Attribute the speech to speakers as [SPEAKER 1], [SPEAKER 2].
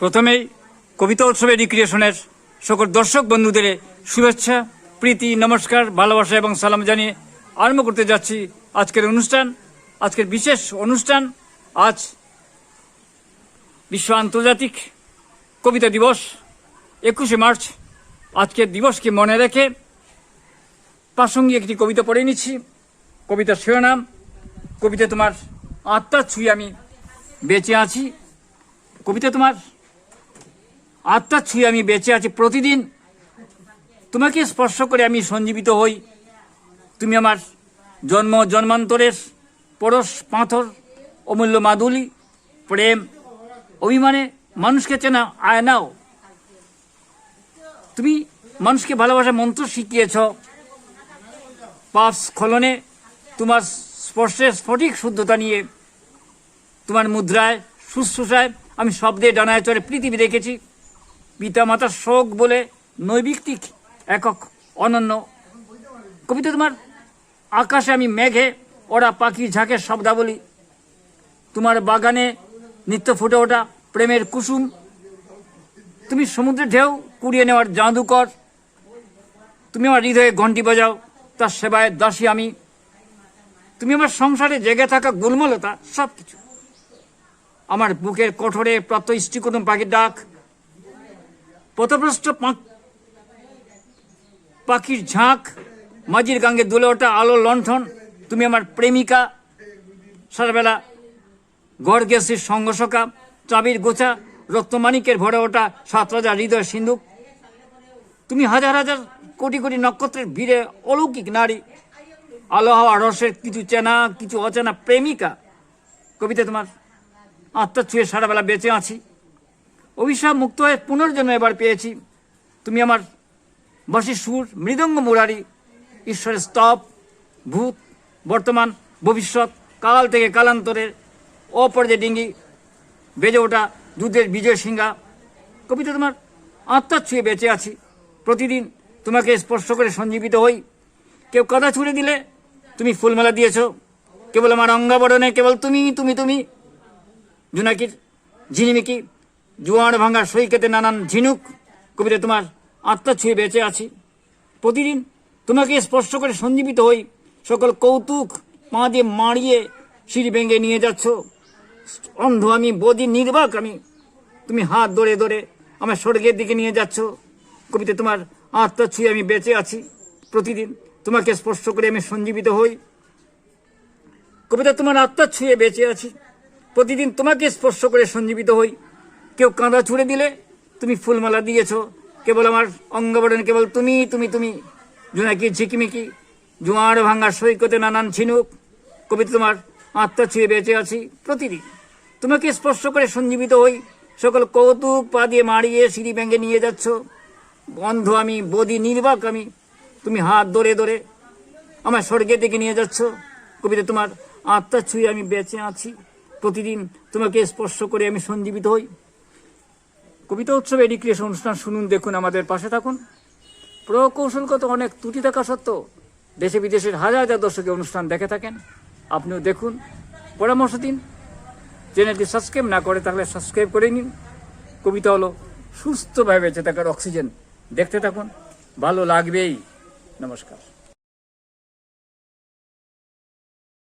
[SPEAKER 1] প্রথমেই কবিতা উৎসবে রিক্রিয়েশনের সকল দর্শক বন্ধুদের শুভেচ্ছা, প্রীতি, নমস্কার, ভালোবাসা এবং সালাম জানিয়ে আরম্ভ করতে যাচ্ছি আজকের অনুষ্ঠান, আজকের বিশেষ অনুষ্ঠান, আজ বিশ্ব আন্তর্জাতিক কবিতা দিবস, একুশে মার্চ। আজকের দিবসকে মনে রেখে প্রাসঙ্গিক একটি কবিতা পড়ে নিচ্ছি। কবিতার শিরোনাম কবিতা তোমার আত্মার ছুঁয়ে আমি বেঁচে আছি। কবিতা তোমার আত্মার ছুঁয়ে আমি বেঁচে আছি প্রতিদিন। তোমাকে স্পর্শ করে আমি সঞ্জীবিত হই। তুমি আমার জন্ম, জন্মান্তরের পরশ, পাথর, অমূল্য মাদুলি, প্রেম, অভিমানে মানুষকে চেনা আয়নাও তুমি মানুষকে ভালোবাসা মন্ত্র শিখিয়েছ। পাপ স্খলনে তোমার স্পর্শের স্ফটিক শুদ্ধতা নিয়ে তোমার মুদ্রায়, শুশ্রূষায় আমি শব্দে ডানায় চড়ে পৃথিবী দেখেছি। পিতা মাতার শোক বলে নৈবিত্তিক, একক, অনন্য। কবিতা তোমার, আকাশে আমি মেঘে, ওরা পাখি ঝাঁকের শব্দাবলী। তোমার বাগানে নিত্য ফুটে ওঠা প্রেমের কুসুম। তুমি সমুদ্রের ঢেউ কুড়িয়ে নেওয়ার জাদুকর। তুমি আমার হৃদয়ে ঘণ্টি বাজাও, তার সেবায় দাসী আমি। তুমি আমার সংসারে জেগে থাকা গুলমলতা সব কিছু আমার বুকের কঠোরে প্রাপ্ত ইষ্টিকুটুম পাখির ডাক পথভ্রষ্ট পাখির ঝাঁক, মাঝির গাঙ্গে দুলে ওঠা আলো লণ্ঠন, তুমি আমার প্রেমিকা। সারাবেলা গড় গেছির সঙ্গসকা চাবির গোছা রক্তমানিকের ভরে ওঠা সাত রাজা হৃদয় সিন্ধুক। তুমি হাজার হাজার কোটি কোটি নক্ষত্রের ভিড়ে অলৌকিক নারী। আলো হাওয়া রসের কিছু চেনা, কিছু অচেনা প্রেমিকা। কবিতা তোমার আত্মা ছুঁয়ে সারাবেলা বেঁচে আছি। অভিশাপ মুক্ত হয়ে পুনর্জন্ম এবার পেয়েছি। তুমি আমার বাসি সুর, মৃদঙ্গ মুরারি, ঈশ্বরের স্তব, ভূত, বর্তমান, ভবিষ্যৎ, কাল থেকে কালান্তরের অপর্যায় ডিঙ্গি, বেজে ওঠা দুধের বিজয় সিংহা। কবিতা তোমার আত্মা ছুঁয়ে বেঁচে আছি। প্রতিদিন তোমাকে স্পর্শ করে সঞ্জীবিত হই। কেউ কাদা ছুঁড়ে দিলে তুমি ফুলমালা দিয়েছ। কেবল আমার অঙ্গাবরণে কেবল তুমি তুমি তুমি। জুনাকির ঝিনিমিকি জোয়ার ভাঙা সৈকতে নানান ঝিনুক। কবিতা, তোমার আত্মা ছুঁয়ে বেঁচে আছি। প্রতিদিন তোমাকে স্পর্শ করে সঞ্জীবিত হই সকল কৌতুক। পা দিয়ে মারিয়ে সিঁড়ি ভেঙে নিয়ে যাচ্ছ। অন্ধ আমি, বদি নির্বাক আমি। তুমি হাত ধরে ধরে আমার স্বর্গের দিকে নিয়ে যাচ্ছ। কবিতা, তোমার আত্মা ছুঁয়ে আমি বেঁচে আছি। প্রতিদিন তোমাকে স্পর্শ করে আমি সঞ্জীবিত হই। কবিতা, তোমার আত্মা ছুঁয়ে বেঁচে আছি। প্রতিদিন তোমাকে স্পর্শ করে সঞ্জীবিত হই। কেউ কাঁদা ছুঁড়ে দিলে তুমি ফুলমালা দিয়েছ। কেবল আমার অঙ্গবরণ, কেবল তুমি তুমি তুমি। জোনাকি, ঝিকিমিকি, জোয়ার ভাঙা সৈকতে নানান ছিনুক কবিতা তোমার আত্মা ছুঁয়ে বেঁচে আছি প্রতিদিন। তোমাকে স্পর্শ করে সঞ্জীবিত হই সকল কৌতুক পা দিয়ে মারিয়ে সিঁড়ি ভেঙে নিয়ে যাচ্ছ। বন্ধ আমি, বদি নির্বাক আমি, তুমি হাত ধরে ধরে আমার স্বর্গের দিকে নিয়ে যাচ্ছ। কবিতা তোমার আত্মা ছুঁয়ে আমি বেঁচে আছি। প্রতিদিন তোমাকে স্পর্শ করে আমি সঞ্জীবিত হই। কবিতা উৎসবে রিক্রিয়েশন অনুষ্ঠান শুনুন, দেখুন, আমাদের পাশে থাকুন। প্রকৌশলগত অনেক ত্রুটি থাকা সত্ত্বেও দেশে বিদেশের হাজার হাজার দর্শকের অনুষ্ঠান দেখে থাকেন। আপনিও দেখুন। পরামর্শ দিন। চ্যানেলটি সাবস্ক্রাইব না করে তাহলে সাবস্ক্রাইব করে নিন। কবিতা হলো সুস্থভাবে বেঁচে থাকার অক্সিজেন। দেখতে থাকুন। ভালো লাগবেই। নমস্কার।